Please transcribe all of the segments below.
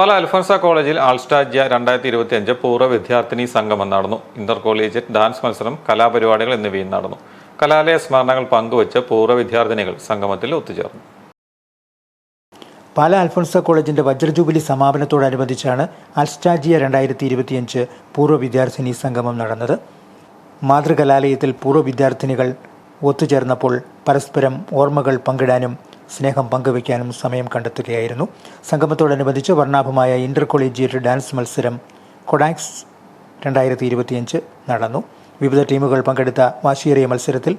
പാല അൽഫോൻസ കോളേജിൽ ആൾസ്റ്റാജ്യ രണ്ടായിരത്തി ഇരുപത്തി അഞ്ച് പൂർവ വിദ്യാർത്ഥിനി സംഗമം നടന്നു. ഇന്റർ കോളേജ് ഡാൻസ് മത്സരം കലാപരിപാടികൾ എന്നിവയും നടന്നു. കലാലയ സ്മരണകൾ പങ്കുവച്ച് പൂർവ വിദ്യാർത്ഥിനികൾ സംഗമത്തിൽ ഒത്തുചേർന്നു. പാല അൽഫോൺസ കോളേജിന്റെ വജ്രജൂബിലി സമാപനത്തോടനുബന്ധിച്ചാണ് അൽസ്റ്റാജിയ രണ്ടായിരത്തി ഇരുപത്തിയഞ്ച് പൂർവ വിദ്യാർത്ഥിനി സംഗമം നടന്നത്. മാതൃകലാലയത്തിൽ പൂർവ വിദ്യാർത്ഥിനികൾ ഒത്തുചേർന്നപ്പോൾ പരസ്പരം ഓർമ്മകൾ പങ്കിടാനും സ്നേഹം പങ്കുവയ്ക്കാനും സമയം കണ്ടെത്തുകയായിരുന്നു. സംഗമത്തോടനുബന്ധിച്ച് വർണാഭമായ ഇന്റർ കോളേജിയറ്റ് ഡാൻസ് മത്സരം കൊഡാക്സ് രണ്ടായിരത്തി ഇരുപത്തിയഞ്ച് നടന്നു. വിവിധ ടീമുകൾ പങ്കെടുത്ത വാശിയേറിയ മത്സരത്തിൽ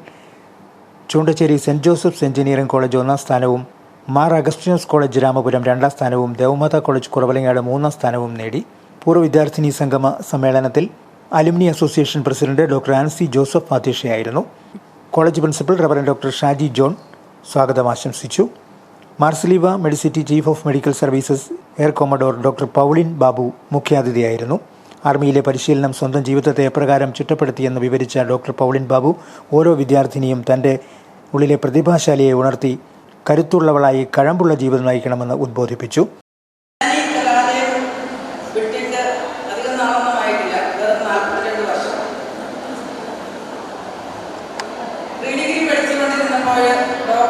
Choondacherry Saint Joseph's engineering college ഒന്നാം സ്ഥാനവും മാർ അഗസ്റ്റിനസ് കോളേജ് രാമപുരം രണ്ടാം സ്ഥാനവും ദേവമാത കോളേജ് കുറവലങ്ങാട് മൂന്നാം സ്ഥാനവും നേടി. പൂർവ വിദ്യാർത്ഥിനി സംഗമ സമ്മേളനത്തിൽ alumni association president doctor Ancy Joseph അധ്യക്ഷയായിരുന്നു college principal reverend doctor Shaji John സ്വാഗതം ആശംസിച്ചു. Marsleeva medicity chief of medical services air commodore doctor Pauline Babu മുഖ്യാതിഥിയായിരുന്നു. ആർമിയിലെ പരിശീലനം സ്വന്തം ജീവിതത്തെ എപ്രകാരം ചിട്ടപ്പെടുത്തിയെന്ന് വിവരിച്ച ഡോക്ടർ പൗളിൻ ബാബു ഓരോ വിദ്യാർത്ഥിനിയും തന്റെ ഉള്ളിലെ പ്രതിഭാശാലിയെ ഉണർത്തി കരുത്തുള്ളവളായി കഴമ്പുള്ള ജീവിതം നയിക്കണമെന്ന് ഉദ്ബോധിപ്പിച്ചു. ഡിഗ്രി ഈ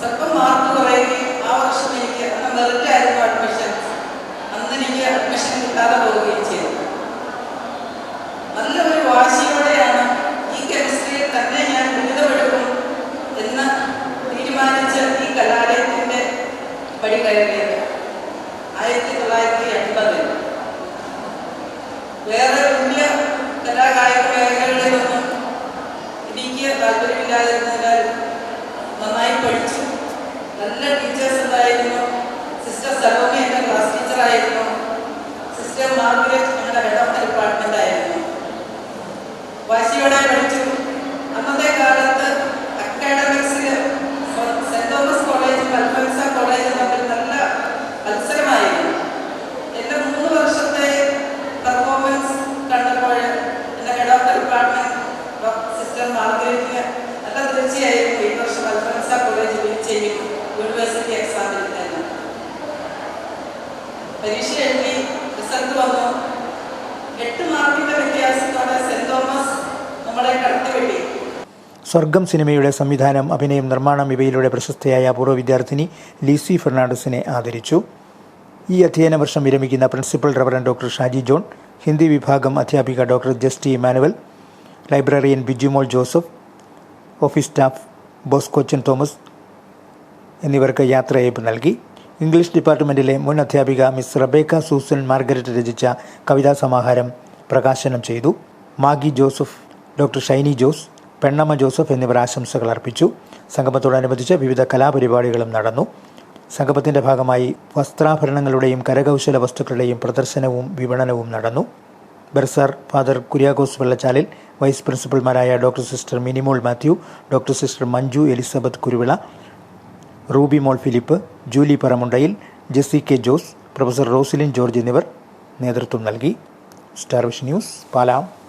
സ്വല്പം മാർക്ക് കുറയുകയും ആ വർഷം എനിക്ക് അന്ന് അഡ്മിഷൻ അന്ന് എനിക്ക് അഡ്മിഷൻ കിട്ടാതെ പോവുകയും ചെയ്തു. നല്ല ഒരു വാശിയോടെയാണ് ഈ കെമിസ്ട്രിയിൽ തന്നെ ഞാൻ ബിരുദമെടുക്കും എന്ന് തീരുമാനിച്ച് ഈ കലാലയത്തിന്റെ പടി കയറിയത് ആയിരത്തി തൊള്ളായിരത്തി എൺപതിൽ വേറെ വലിയ കലാകായിക മേഖലകളിലൊന്നും എനിക്ക് താല്പര്യമില്ലാതിരുന്നതിനാൽ മാർഗരറ്റിന് തീർച്ചയായും ഈ വർഷം അൽഫൻസ കോളേജ് വിൻ ചെയ്യും യൂണിവേഴ്സിറ്റി എക്സാമിൽ തന്നെ പരീക്ഷ എഴുതി റിസൾട്ട് വന്നു. എട്ട് മാർക്കിന്റെ വ്യത്യാസത്തോടെ സെന്റ് തോമസ് നമ്മളെ കടത്തിവിട്ടി സ്വർഗം സിനിമയുടെ സംവിധാനം അഭിനയം നിർമ്മാണം ഇവയിലൂടെ പ്രശസ്തയായ പൂർവ വിദ്യാർത്ഥിനി ലീസി ഫെർണാണ്ടസിനെ ആദരിച്ചു. ഈ അധ്യയന വർഷം വിരമിക്കുന്ന principal reverend doctor Shaji John Hindi വിഭാഗം അധ്യാപിക doctor Justy Emmanuel librarian Bijumol Joseph office staff Bose Cochin Thomas എന്നിവർക്ക് യാത്രയയപ്പ് നൽകി. ഇംഗ്ലീഷ് ഡിപ്പാർട്ട്മെന്റിലെ മുൻ അധ്യാപിക മിസ് റബേക്ക സൂസൻ മാർഗരറ്റ് രചിച്ച കവിതാ സമാഹാരം പ്രകാശനം ചെയ്തു. Maggi Joseph doctor Shiny Jose Pennamma Joseph എന്നിവർ ആശംസകൾ അർപ്പിച്ചു. സംഗമത്തോടനുബന്ധിച്ച് വിവിധ കലാപരിപാടികളും നടന്നു. സംഗമത്തിന്റെ ഭാഗമായി വസ്ത്രാഭരണങ്ങളുടെയും കരകൗശല വസ്തുക്കളുടെയും പ്രദർശനവും വിപണനവും നടന്നു. Bursar father Kuriakose Vellachalil vice പ്രിൻസിപ്പൽമാരായ doctor sister Minimol Mathew doctor sister Manju Elizabeth Kuruvilla Rubymol Philip Julie Paramundayil Jessy K Jose professor Roselin George എന്നിവർ നേതൃത്വം നൽകി. Starvision news പാലാം.